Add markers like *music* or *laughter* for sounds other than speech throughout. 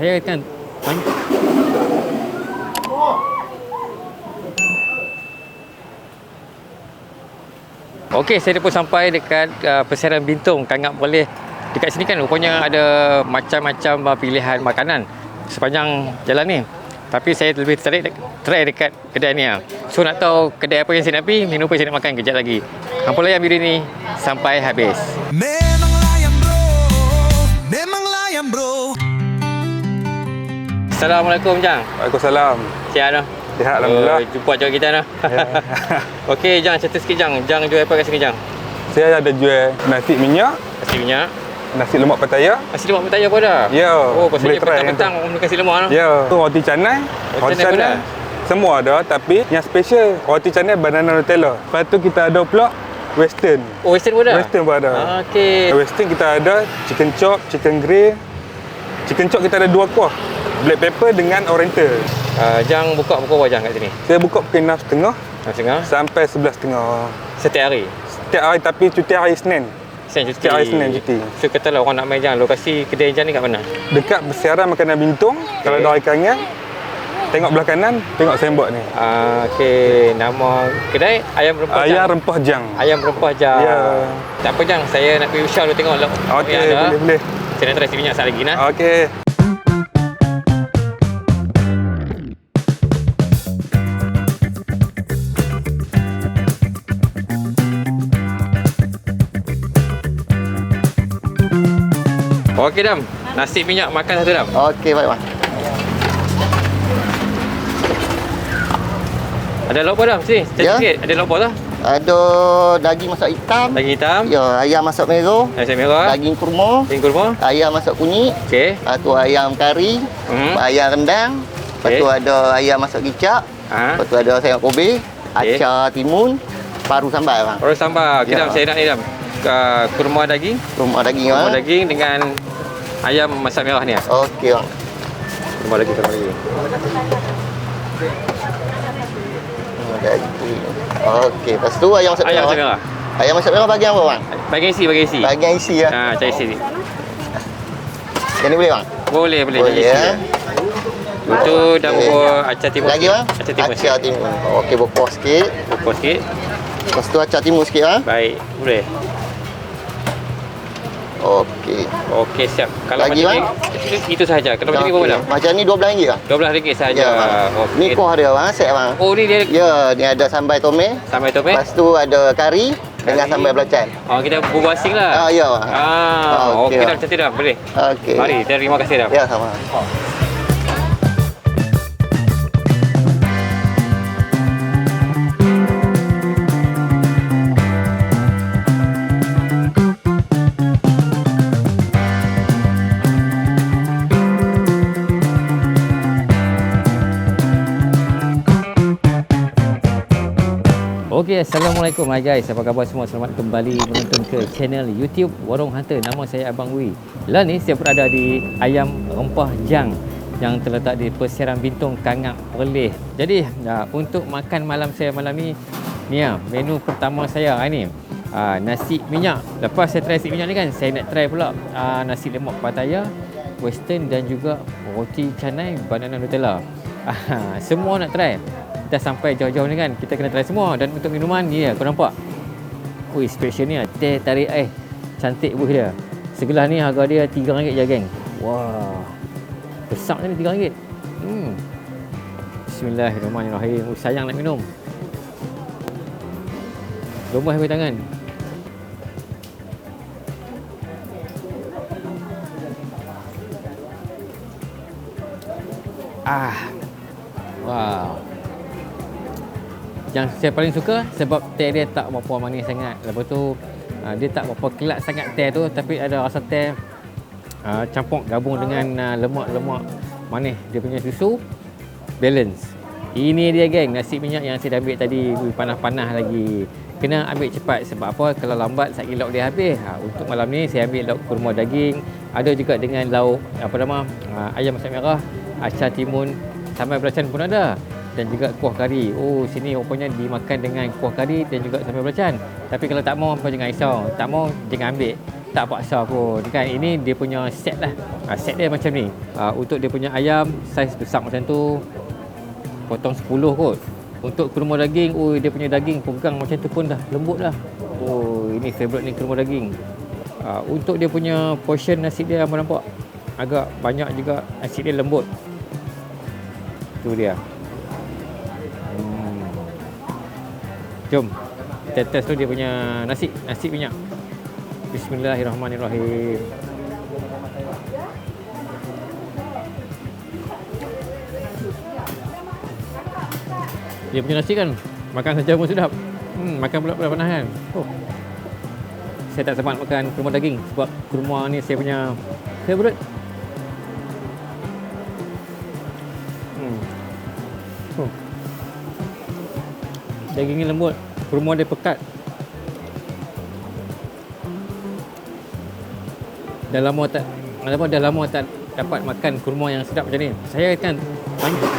saya kan Okey, saya pun sampai dekat uh, Persiaran Bintong Kangap Boleh. Dekat sini kan rupanya ada macam-macam uh, pilihan makanan sepanjang jalan ni. Tapi saya lebih tertarik try dekat kedai ni lah. So nak tahu kedai apa yang saya nak pergi, menu apa saya nak makan kejap lagi. Hampa layan video ni sampai habis. Memang layan bro Memang layan bro Assalamualaikum Jang. Waalaikumsalam. Sihat dah. Sihat alhamdulillah. Oh, jumpa juga kita dah. Ya. *laughs* Okey Jang, cerita sikit Jang. Jang jual apa kat sini Jang? Saya ada jual nasi minyak, Nasi minyak. nasi lemak pattaya. Nasi lemak mentaya pun ada? Ya, Oh, pasal boleh dia petang-petang tu. orang nasi lemak tu. Ya, tu roti canai. Roti canai ada? Semua ada tapi yang special roti canai banana Nutella. Lepas tu kita ada pula western. Oh, western pun ada? Western pun ada. Ah, Okey. Western kita ada chicken chop, chicken grill. Chicken chop kita ada dua kuah. Black pepper dengan oriental. Uh, Jang buka pukul berapa Jang kat sini? Saya buka pukul 6.30 Jam setengah? sampai 11.30. Setiap hari? Setiap hari tapi cuti hari Senin. Senin cuti? Setiap hari Senin cuti. So katalah orang nak main Jang, lokasi kedai Jang ni kat mana? Dekat bersiaran makanan bintung. Kalau dari kangan, tengok belah kanan, tengok sembok ni. Uh, Okey, nama kedai Ayam Rempah Ayam Jang. rempah jang. Ayam Rempah Jang. Ya. Tak apa Jang, saya nak pergi usah dulu tengok lah. Okey, yang ada. boleh boleh. Saya nak try si minyak sekali lagi nah. Okey. Okey Dam, nasi minyak makan satu Dam. Okey, baik bang. Ada lauk apa Dam? Sini, cari Ya. sikit. Ada lauk apa tu? Ada daging masak hitam. Daging hitam, Ya, ayam masak merah. nasi merah, Daging kurma. daging kurma. Ayam masak kunyit. Okey. Lepas tu ayam kari. Hmm. Ayam rendang. Lepas Okey. tu ada ayam masak kicap. Ha. Lepas tu ada sayur kobe. Okey. Acar timun. Paru sambal bang. Orang sambal. Okey Ya. Dam, saya nak ni Dam. Uh, kurma daging, Rumah daging kurma bang. daging dengan ayam masak merah ni ah. Okey bang. Daging, kurma daging. Rumah daging. Okey, lepas tu ayam masak Ayam merah. masak merah. Ayam masak merah bagian apa bang? Bagian isi, bagian isi. Bagian isi ya. Ha, cari isi. Yang ni boleh bang? Boleh, boleh. Boleh isi. ya. Itu dah Okey. bubur acar timun. Lagi bang? Acar timun. Acar timun. Okey, berkuah sikit. Bubur sikit. Lepas tu acar timun sikit bang. Baik, boleh. Okey. Okey, siap. Kalau Lagi, macam ni, itu sahaja. Kalau macam ni berapa dah? Macam ni RM12 bang. RM12 sahaja. Ya, bang. Ni kuah dia bang, set bang. Oh, ni dia Ya, ni ada sambal tome. sampai tu eh? Lepas tu ada kari dengan Kari. sambal belacan. Oh, kita bubur asing lah. Ah, ya. Ah, Ah, okey okey, dah bang. macam tu dah. Boleh. Okey. Mari, terima kasih dah. Ya, sama. Okey, Assalamualaikum hai guys. Apa khabar semua? Selamat kembali menonton ke channel YouTube Warung Hunter. Nama saya Abang Wi. Lah ni saya berada di Ayam Rempah Jang yang terletak di Persiaran Bintong Kangap Perlis. Jadi, ya, untuk makan malam saya malam ni ni ya, menu pertama saya hari ni. Ah, nasi minyak. Lepas saya try nasi minyak ni kan, saya nak try pula ah, nasi lemak pattaya, western dan juga roti canai banana Nutella. *laughs* Ah, semua nak try dah sampai jauh-jauh ni kan kita kena try semua. Dan untuk minuman ni ya kau nampak. Ui special ni ah, teh tarik air cantik buih dia. Segelas ni harga dia RM3 je geng. Wah. Besar ni RM3 hmm. Bismillahirrahmanirrahim. Ui, sayang nak minum. Lemas bagi tangan. Ah. Wow yang saya paling suka sebab teh dia tak berapa manis sangat. Lepas tu uh, dia tak berapa kelat sangat teh tu tapi ada rasa teh uh, campur gabung dengan uh, lemak-lemak manis dia punya susu balance. Ini dia geng nasi minyak yang saya dah ambil tadi panas-panas lagi. Kena ambil cepat sebab apa kalau lambat sakit lauk dia habis. Ha, untuk malam ni saya ambil lauk kurma daging, ada juga dengan lauk apa nama ayam masak merah, acar timun, sambal belacan pun ada dan juga kuah kari. Oh, sini rupanya dimakan dengan kuah kari dan juga sambal belacan. Tapi kalau tak mau, apa jangan risau. Tak mau, jangan ambil. tak paksa pun. Kan ini dia punya set lah. Ha, set dia macam ni. Ha, untuk dia punya ayam saiz besar macam tu potong 10 kot. Untuk kurma daging oh dia punya daging pegang macam tu pun dah lembut dah oh ini favourite ni kurma daging. Ha, untuk dia punya portion nasi dia abang nampak? Agak banyak juga nasi dia lembut. Tu dia jom. Kita test tu dia punya nasi. Nasi minyak Bismillahirrahmanirrahim. Dia punya nasi kan makan saja pun sedap. Hmm, makan pula pula panas kan? Oh. saya tak sempat makan kurma daging sebab kurma ni saya punya favourite dagingnya lembut kurma dia pekat dah lama tak apa dah lama tak dapat makan kurma yang sedap macam ni saya kan banyak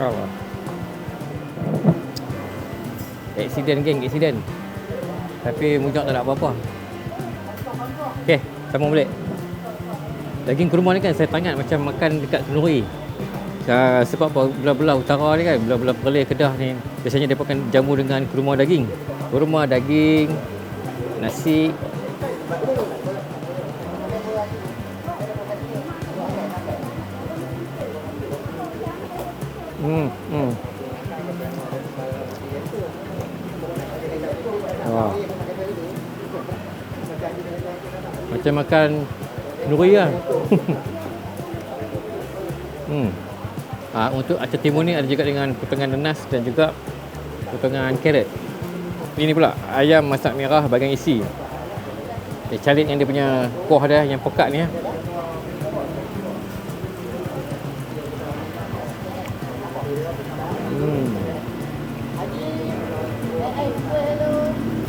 Allah. Accident geng, accident. Tapi mujak tak ada apa-apa. Okey, sambung balik. Daging kurma ni kan saya tangan macam makan dekat kenduri. Uh, sebab apa belah-belah utara ni kan, belah-belah perlis Kedah ni biasanya dia pakai jamu dengan kurma daging. Kurma daging, nasi. Hmm, makan nuri lah. *laughs* hmm. Ah, untuk acah timun ni ada juga dengan potongan nanas dan juga potongan carrot. Ini pula ayam masak merah bagian isi. Dia calit yang dia punya kuah dia yang pekat ni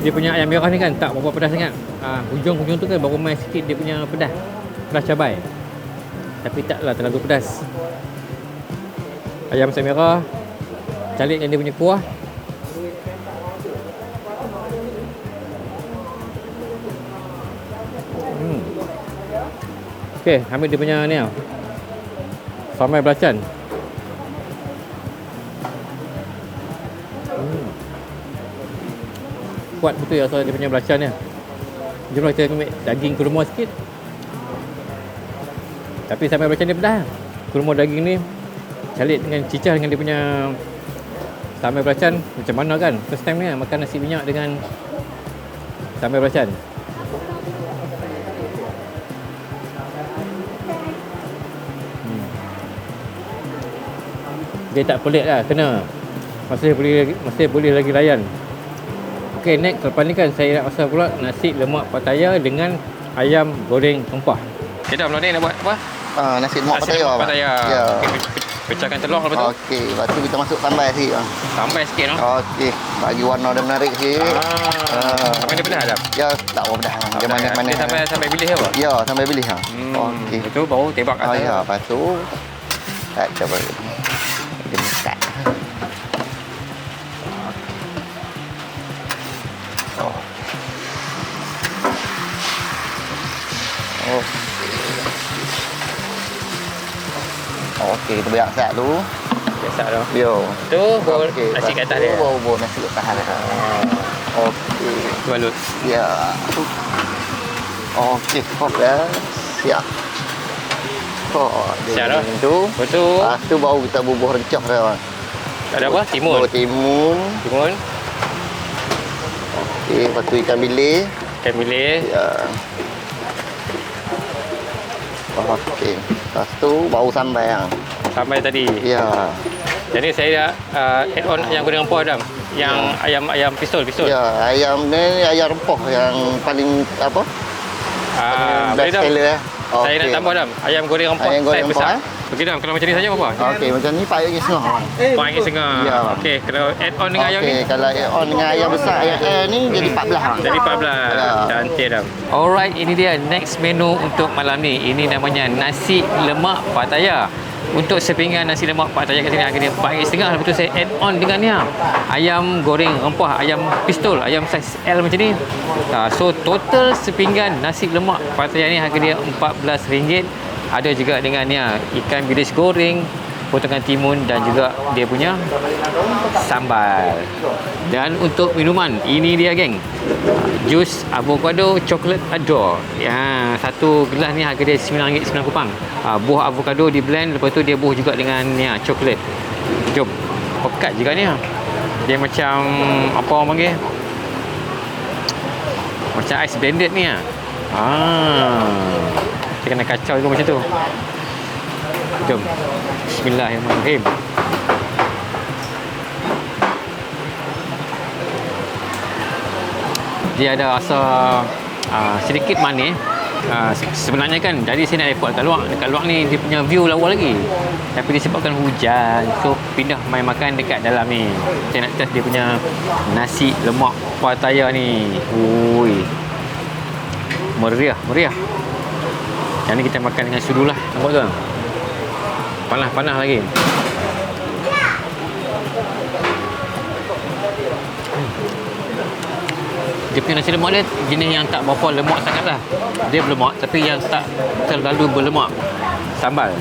Dia punya ayam merah ni kan tak berapa pedas sangat. Ah, hujung-hujung tu kan baru main sikit dia punya pedas. Pedas cabai. Tapi taklah terlalu pedas. Ayam masak merah. Calit yang dia punya kuah. Hmm. Okey, ambil dia punya ni. Samai belacan. Kuat betul ya soal dia punya belacan ni. Jom kita ambil daging kurma sikit. Tapi sampai belacan dia pedas. Kurma daging ni calit dengan cicah dengan dia punya samai belacan macam mana kan? First time ni kan makan nasi minyak dengan samai belacan. Hmm. Dia tak pelik lah, kena. Masih boleh masih boleh lagi layan. Okey, next lepas ni kan saya nak pasal pula nasi lemak Pattaya dengan ayam goreng rempah. Kita belum ni nak buat apa? Ah, nasi lemak Nasi Pattaya. lemak Abang. Pattaya. Ya. Pe- pe- pecahkan telur lepas tu. Okey, lepas tu kita masuk sambal sikit. Tambah sikit no. Okey, bagi warna dia menarik sikit. Ah. Mana dia pedas dah? Ya, tak apa dah. Dia mana-mana. Dia sampai sampai bilis apa? Ya, sampai pilih ha. Hmm. Okey. Lepas tu baru tebak Oh atas. ya, lepas tu tak coba. Dia minta. Okey, kita biar sat tu. Biasa dah. Yo. Tu baru Okey, nasi kat atas tu dia. Baru baru nasi kat atas dia. Okey. Balut. Ya. Okey, hop dah. Siap. Oh, dia Siap dah. macam tu. Tu Lepas tu baru kita bubuh rencah dia. bang. ada apa? Timun. Baru timun. Timun. Okey, lepas tu ikan bilis. Ikan bilis. Ya. Okey. Lepas tu baru sambal yang. Sampai tadi. Ya. Jadi saya uh, add on ayam goreng rempah Adam. Yang ayam ayam pistol pistol. Ya, ayam ni ayam rempah yang paling apa? Ah, best Dam. seller eh. Saya nak tambah Dam. Ayam goreng rempah Ayam goreng saiz besar. rempah, Okey Dam, kalau macam ni saja berapa? Okey, macam ni. Empat ringgit setengah. Ya. Okey, kalau add on dengan ayam ni Okey, kalau add on dengan ayam besar ayam air ni jadi 14 bang. Jadi 14 Ya. Cantik dah Alright ini dia next menu untuk malam ni Ini namanya nasi lemak Pattaya untuk sepinggan nasi lemak Pak Tayar kat sini harga dia RM4.5 lepas tu saya add on dengan ni ah, ayam goreng rempah ayam pistol ayam saiz L macam ni. Ha, so total sepinggan nasi lemak Pak Tayar ni harga dia RM14 ada juga dengan ni ah, ikan bilis goreng potongan timun dan juga dia punya sambal. Dan untuk minuman ini dia geng. Jus avocado coklat adore. Ya satu gelas ni harga dia RM9 9 kupang ha, buah avocado di blend lepas tu dia buah juga dengan ni ah, coklat jom pekat juga ni. Dia macam apa orang panggil? Macam ice blended ni ah ah kita kena kacau juga macam tu jom. Bismillahirrahmanirrahim. Dia ada rasa uh, sedikit manis. Uh, sebenarnya kan dari sini ada airport kat luar. Dekat luar ni dia punya view lawa lagi. Tapi disebabkan hujan so pindah main makan dekat dalam ni. Saya nak test dia punya nasi lemak Pattaya ni. Ui. Meriah meriah. Yang ni kita makan dengan sudu lah nampak tu panas-panas lagi. Dia punya nasi lemak dia jenis yang tak berapa lemak sangat lah. Dia berlemak tapi yang tak terlalu berlemak. Sambal.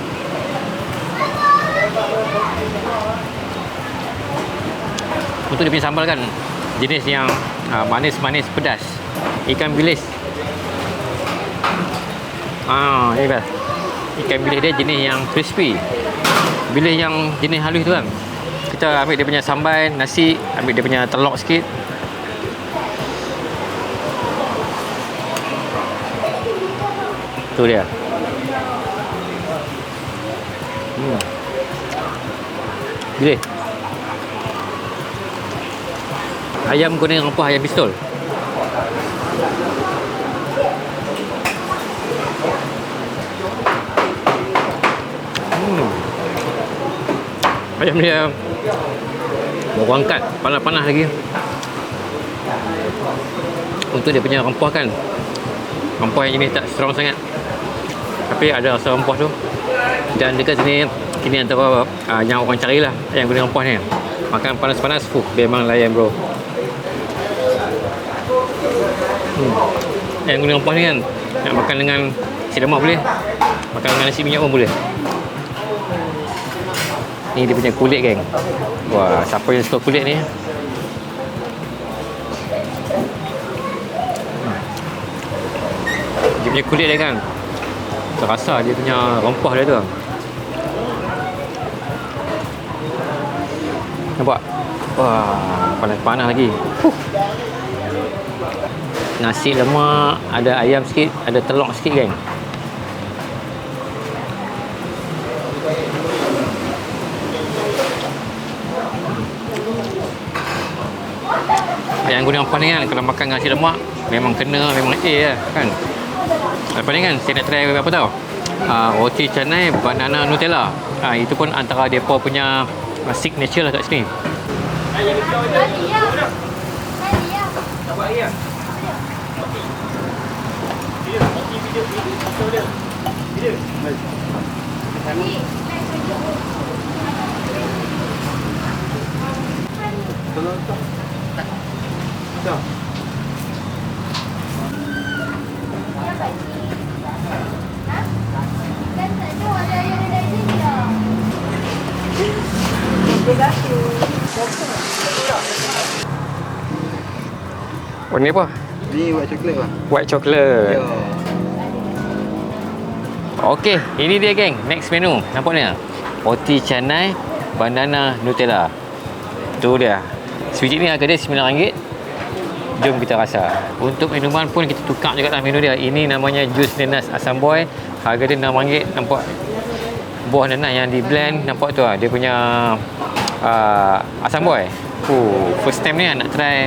Untuk dia punya sambal kan jenis yang uh, manis-manis pedas. Ikan bilis. Ah ini best ikan bilis dia jenis yang crispy. Bilis yang jenis halus tu kan. Kita ambil dia punya sambal nasi ambil dia punya telur sikit. Tu dia. Hmm. bilis. Ayam goreng rempah ayam pistol ayam dia baru angkat panas-panas lagi. Untuk dia punya rempah kan? Rempah yang jenis tak strong sangat. Tapi ada rasa rempah tu. Dan dekat sini ini antara uh, yang orang carilah ayam goreng rempah ni. Makan panas-panas fuh memang layan bro. Hmm. ayam goreng rempah ni kan nak makan dengan nasi lemak boleh. Makan dengan nasi minyak pun boleh ni dia punya kulit geng. Wah siapa yang suka kulit ni? Dia punya kulit dia kan? Terasa dia punya rempah dia tu nampak? Wah panas-panas lagi. Huh. nasi lemak ada ayam sikit ada telur sikit geng rempah ni kan kalau makan nasi lemak memang kena memang A lah kan? Lepas ni kan saya nak try apa tau? Uh, roti canai banana nutella. Uh, itu pun antara depa punya uh, signature lah kat sini warna apa? Ni buat coklat bang. white chocolate Okey, ini dia geng. Next menu. Nampak ni? Roti canai banana Nutella. Tu dia. Sebiji ni harga dia RM9. Jom kita rasa. Untuk minuman pun kita tukar juga lah menu dia. Ini namanya jus nenas asam boy. Harga dia RM6. Nampak buah nenas yang di blend. Nampak tu lah. Dia punya uh, asam boy. Uh, first time ni nak try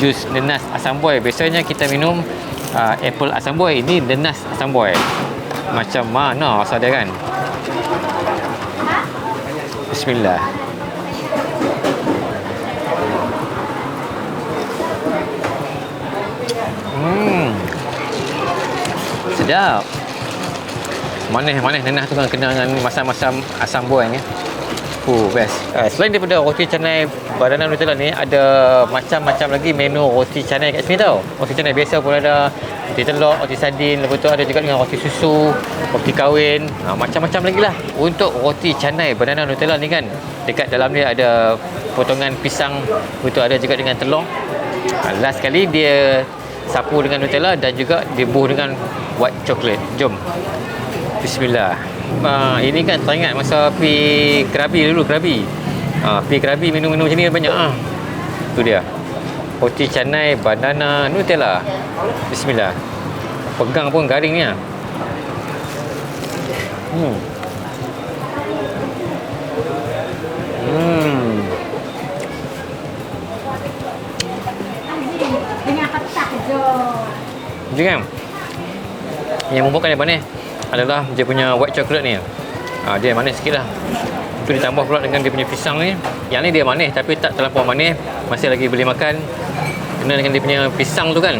jus nenas asam boy. Biasanya kita minum uh, apple asam boy. Ini nenas asam boy macam mana rasa dia kan Bismillah Hmm Sedap Manis-manis Nenah tu kan kena dengan masam-masam asam buang ya. Uh, best. Uh, selain daripada roti canai Banana Nutella ni ada macam-macam lagi menu roti canai kat sini tau. Roti canai biasa pun ada. Roti telur, roti sardin, lepas tu ada juga dengan roti susu, roti kahwin, ha, macam-macam lagi lah. Untuk roti canai Banana Nutella ni kan, dekat dalam dia ada potongan pisang, lepas tu ada juga dengan telur. Ha, last sekali dia sapu dengan Nutella dan juga dibuh dengan white chocolate. Jom. Bismillah. Ha, ini kan teringat masa pi Krabi dulu, Krabi. Ha, pi Krabi minum-minum macam ni banyak ah. Tu dia. Roti canai banana Nutella. Bismillah. Pegang pun garing ni ah. Hmm. Hmm. Dengan ketak je. Dia kan? Yang membuatkan dia manis Adalah dia punya white chocolate ni. Ha, Dia manis sikit lah. Itu ditambah pula dengan dia punya pisang ni. Yang ni dia manis tapi tak terlampau manis. Masih lagi boleh makan. Kena dengan dia punya pisang tu kan?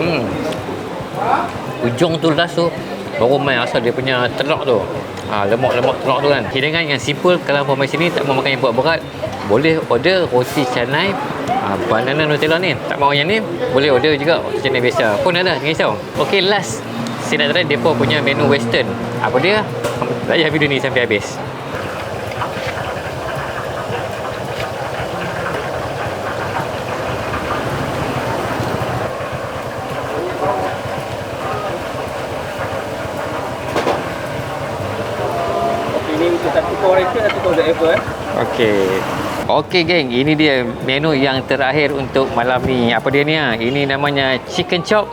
Hmm. Ujung tu last tu Baru main asal dia punya telur tu ha, Lemak-lemak telur tu kan. Hidangan yang simple Kalau pun main sini Tak mau makan yang berat-berat Boleh order roti canai ha, Banana Nutella ni. Tak mau yang ni Boleh order juga Roti canai biasa. Pun ada Jangan risau. Okay last. Saya nak try Mereka punya menu western. Apa dia? Layan video ni sampai habis Ini satu ever eh? Okey. Okey geng, ini dia menu yang terakhir untuk malam ni. Apa dia ni ah? Ini namanya chicken chop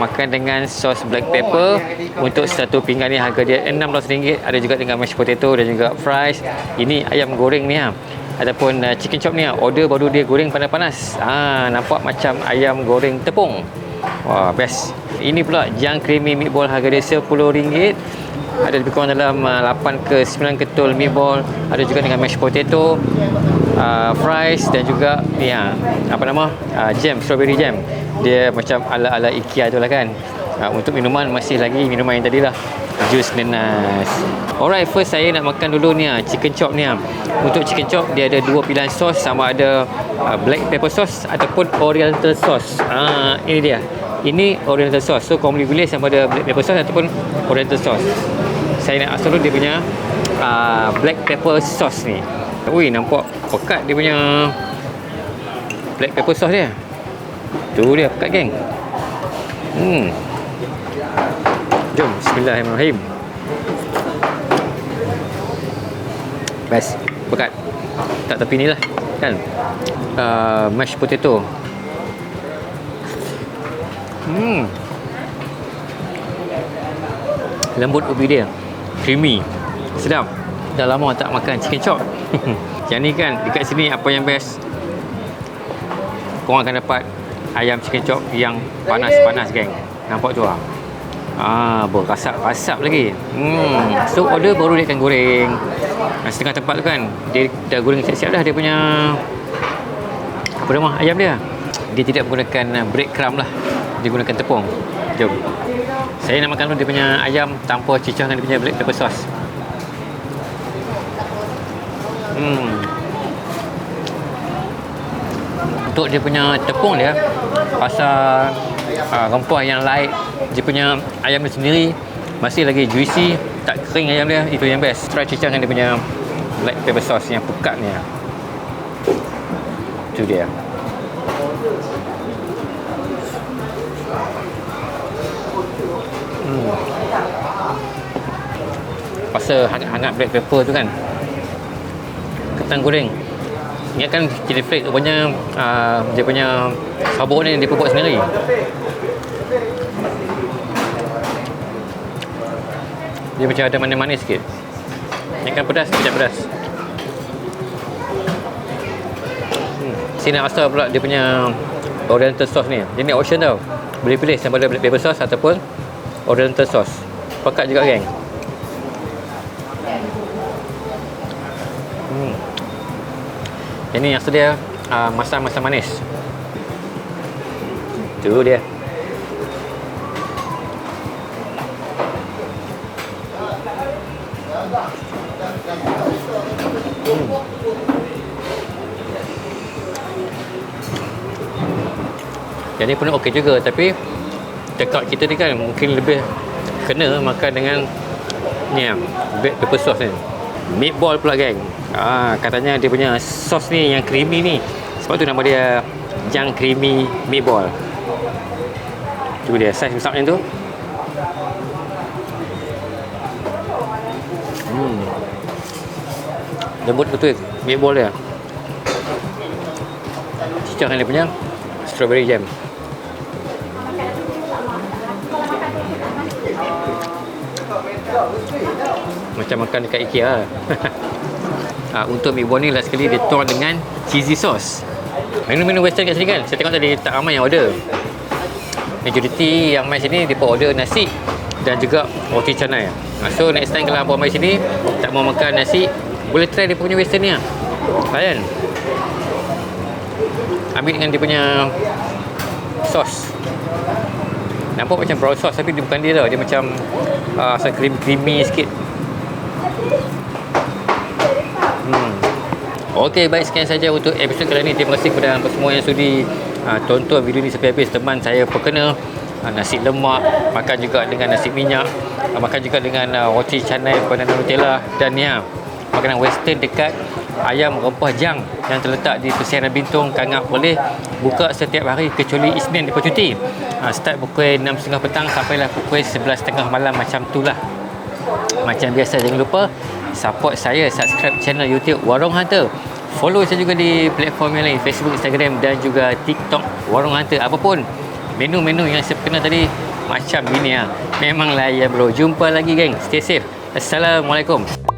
makan dengan sos black pepper untuk satu pinggan ni harga dia RM16 ada juga dengan mashed potato dan juga fries ini ayam goreng ni ha. ataupun uh, chicken chop ni ha. order baru dia goreng panas-panas ha, nampak macam ayam goreng tepung wah best ini pula jang creamy meatball harga dia RM10 ada lebih kurang dalam uh, 8 ke 9 ketul meatball. Ada juga dengan mashed potato uh, fries dan juga ha, apa nama uh, jam strawberry jam. Dia macam ala-ala IKEA tu lah kan. Uh, untuk minuman masih lagi minuman yang tadi lah jus nenas alright first saya nak makan dulu ni ha, chicken chop ni ha. untuk chicken chop dia ada dua pilihan sos sama ada uh, black pepper sauce ataupun oriental sauce. Uh, ini dia. Ini oriental sauce. So kau boleh pilih sama ada black pepper sauce ataupun oriental sauce saya nak asal dia punya uh, black pepper sauce ni. Ui nampak pekat dia punya black pepper sauce dia. Tu dia pekat geng. Hmm. Jom bismillahirrahmanirrahim. Best. Pekat. Tak tepi ni lah kan? Uh, mashed potato. Hmm. Lembut ubi dia creamy sedap dah lama tak makan chicken chop *laughs* yang ni kan dekat sini apa yang best korang akan dapat ayam chicken chop yang panas-panas geng nampak tu lah Ah, berasap-asap lagi. Hmm. So order baru dia akan goreng. Ah, Setengah tempat tu kan dia dah goreng siap-siap dah dia punya apa nama ayam dia. Dia tidak menggunakan breadcrumb lah. Dia gunakan tepung. Jom. Saya nak makan dulu dia punya ayam tanpa cicah dengan dia punya black pepper sauce. Hmm. Untuk dia punya tepung dia pasal uh, rempah yang light dia punya ayam dia sendiri masih lagi juicy tak kering ayam dia itu yang best try cicah dengan dia punya black pepper sauce yang pekat ni lah. itu dia hmm. rasa hangat-hangat black pepper tu kan. Ketan goreng. Ingatkan chili flake rupanya uh, dia punya sabuk ni dia buat sendiri. Dia macam ada manis-manis sikit. Ingatkan pedas tidak pedas. Hmm. sini rasa pula dia punya oriental sauce ni. Dia ni option tau. Boleh pilih sama ada black pepper sauce ataupun oriental sauce pekat juga geng hmm. Ini yang sedia uh, masam-masam manis. Tu dia. Yang ni pun okey juga tapi tekak kita ni kan mungkin lebih kena makan dengan ni black pepper sauce ni. Meatball pula geng. Ah, katanya dia punya sos ni yang creamy ni. Sebab tu nama dia Jang Creamy Meatball. Tu dia saiz besar macam tu. Hmm. Lembut betul meatball dia. Cicah dia punya strawberry jam. Macam makan dekat IKEA. Ha, *laughs* Untuk meatball ni last sekali dia tuang dengan cheesy sauce. Menu-menu western kat sini kan? Saya tengok tadi tak ramai yang order. Majoriti yang main sini pun order nasi Dan juga roti canai. Ha, So next time kalau abang main sini Tak mau makan nasi Boleh try dia punya western ni lah. Layan. Ambil dengan dia punya Sauce. Nampak macam brown sauce Tapi dia bukan dia tau. Dia macam uh, Asal creamy-creamy sikit Okey, baik sekian saja untuk episod kali ini. Terima kasih kepada anda semua yang sudi uh, tonton video ini sampai habis. Teman saya pekena uh, nasi lemak, makan juga dengan nasi minyak, uh, makan juga dengan uh, roti canai banana Nutella dan ya, makanan western dekat ayam rempah jang yang terletak di Persianan Bintong Kangap boleh buka setiap hari kecuali Isnin di cuti. Uh, start pukul 6.30 petang sampailah pukul 11.30 malam macam itulah. Macam biasa jangan lupa support saya subscribe channel YouTube Warung Hunter. Follow saya juga di platform yang lain Facebook, Instagram dan juga TikTok Warung Hunter. Apapun menu-menu yang saya kenal tadi macam ini lah. Memang layan bro. Jumpa lagi geng. Stay safe. Assalamualaikum.